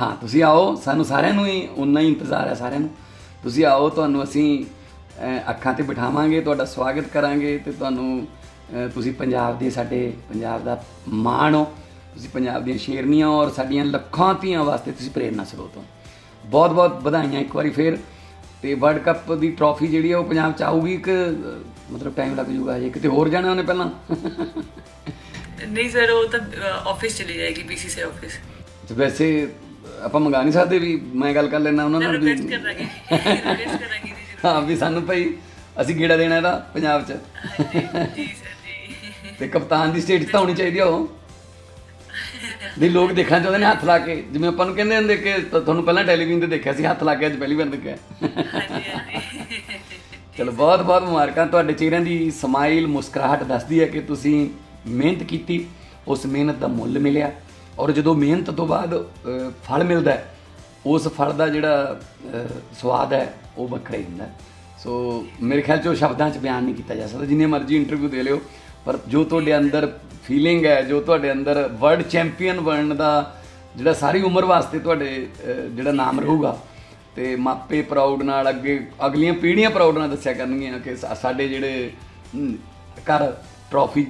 ਹਾਂ ਤੁਸੀਂ ਆਓ ਸਾਨੂੰ ਸਾਰਿਆਂ ਨੂੰ ਹੀ ਉਨਾ ਹੀ ਇੰਤਜ਼ਾਰ ਹੈ ਸਾਰਿਆਂ ਨੂੰ। ਤੁਸੀਂ ਆਓ ਤੁਹਾਨੂੰ ਅਸੀਂ ਅੱਖਾਂ ਤੇ ਬਿਠਾਵਾਂਗੇ ਤੁਹਾਡਾ ਸਵਾਗਤ ਕਰਾਂਗੇ ਤੇ ਤੁਹਾਨੂੰ ਤੁਸੀਂ ਪੰਜਾਬ ਦੇ ਸਾਡੇ ਪੰਜਾਬ ਦਾ ਮਾਣ ਹੋ ਤੁਸੀਂ ਪੰਜਾਬ ਦੀਆਂ ਸ਼ੇਰਨੀਆਂ ਔਰ ਸਾਡੀਆਂ ਲੱਖਾਂ ਧੀਆਂ ਵਾਸਤੇ ਤੁਸੀਂ ਪ੍ਰੇਰਨਾ ਸਰੋਤ ਹੋ। ਬਹੁਤ ਬਹੁਤ ਵਧਾਈਆਂ ਇੱਕ ਵਾਰੀ ਫੇਰ ਤੇ ਵਰਲਡ ਕੱਪ ਦੀ ਟਰੋਫੀ ਜਿਹੜੀ ਹੈ ਉਹ ਪੰਜਾਬ ਚ ਆਊਗੀ ਕਿ ਅਹ, ਮਤਲਬ ਟਾਈਮ ਲੱਗ ਜਾਊਗਾ ਜੇ ਕਿਤੇ ਹੋਰ ਜਾਣਾ ਉਹਨੇ ਪਹਿਲਾਂ? ਨਹੀਂ ਸਰ ਉਹ ਤਾਂ ਆਫਿਸ ਚਲੀ ਜਾਏਗੀ ਪੀਸੀਸੀ ਆਫਿਸ ਤੇ ਵੈਸੇ ਆਪਾਂ ਮੰਗਾ ਨਹੀਂ ਸਕਦੇ ਵੀ ਮੈਂ ਗੱਲ ਕਰ ਲੈਣਾ ਉਹਨਾਂ ਨਾਲ ਵੀ। ਰਿਕਵੈਸਟ ਕਰਾਂਗੇ ਰਿਕਵੈਸਟ ਕਰਾਂਗੇ ਜੀ। ਹਾਂ ਵੀ ਸਾਨੂੰ ਭਾਈ ਅਸੀਂ ਗੇੜਾ ਦੇਣਾ ਇਹਦਾ ਪੰਜਾਬ 'ਚ। ਜੀ ਸਰ ਜੀ। ਤੇ ਕਪਤਾਨ ਦੀ ਸਟੇਟ ਤਾਂ ਹੋਣੀ ਚਾਹੀਦੀ ਆ ਉਹ। ਵੀ ਲੋਕ ਦੇਖਣਾ ਚਾਹੁੰਦੇ ਨੇ ਹੱਥ ਲਾ ਕੇ। ਜਿਵੇਂ ਆਪਾਂ ਨੂੰ ਕਹਿੰਦੇ ਹੁੰਦੇ ਕਿ ਤ- ਤੁਹਾਨੂੰ ਪਹਿਲਾਂ ਟੈਲੀਵਿਜ਼ਨ ਤੇ ਦੇਖਿਆ ਸੀ ਹੱਥ ਲਾ ਕੇ ਅੱਜ ਪਹਿਲੀ ਵਾਰ ਦੇਖਿਆ। ਹਾਂਜੀ ਹਾਂਜੀ। ਚਲੋ ਬਹੁਤ ਬਹੁਤ ਮੁਬਾਰਕਾਂ। ਤੁਹਾਡੇ ਚਿਹਰਿਆਂ ਦੀ ਸਮਾਈਲ ਮੁਸਕਰਾਹਟ ਦੱਸਦੀ ਹੈ ਕਿ ਤੁਸੀਂ ਮਿਹਨਤ ਕੀਤੀ ਉਸ ਮਿਹਨਤ ਦਾ ਮੁੱਲ ਮਿਲਿਆ। ਔਰ ਜਦੋਂ ਮਿਹਨਤ ਤੋਂ ਬਾਅਦ ਫਲ ਮਿਲਦਾ ਹੈ, ਉਸ ਫਲ ਦਾ ਜਿਹੜਾ ਸਵਾਦ ਹੈ, ਉਹ ਵੱਖਰਾ ਹੀ ਹੁੰਦਾ ਸੋ ਮੇਰੇ ਖਿਆਲ 'ਚ ਉਹ ਸ਼ਬਦਾਂ 'ਚ ਬਿਆਨ ਨਹੀਂ ਕੀਤਾ ਜਾ ਸਕਦਾ। ਜਿੰਨੇ ਮਰਜ਼ੀ ਇੰਟਰਵਿਊ ਦੇ ਲਿਓ, ਪਰ ਜੋ ਤੁਹਾਡੇ ਅੰਦਰ ਫੀਲਿੰਗ ਹੈ, ਜੋ ਤੁਹਾਡੇ ਅੰਦਰ ਵਰਲਡ ਚੈਂਪੀਅਨ ਬਣਨ ਦਾ ਜਿਹੜਾ ਸਾਰੀ ਉਮਰ ਵਾਸਤੇ ਤੁਹਾਡੇ ਜਿਹੜਾ ਨਾਮ ਰਹੂਗਾ, ਤੇ ਮਾਪੇ ਪ੍ਰਾਊਡ ਨਾਲ ਅੱਗੇ, ਅਗਲੀਆਂ ਪੀੜ੍ਹੀਆਂ ਪ੍ਰਾਊਡ ਨਾਲ ਦੱਸਿਆ ਕਰਨਗੀਆਂ ਕਿ ਸਾਡੇ ਜਿਹੜੇ ਘਰ ਟਰੋਫੀ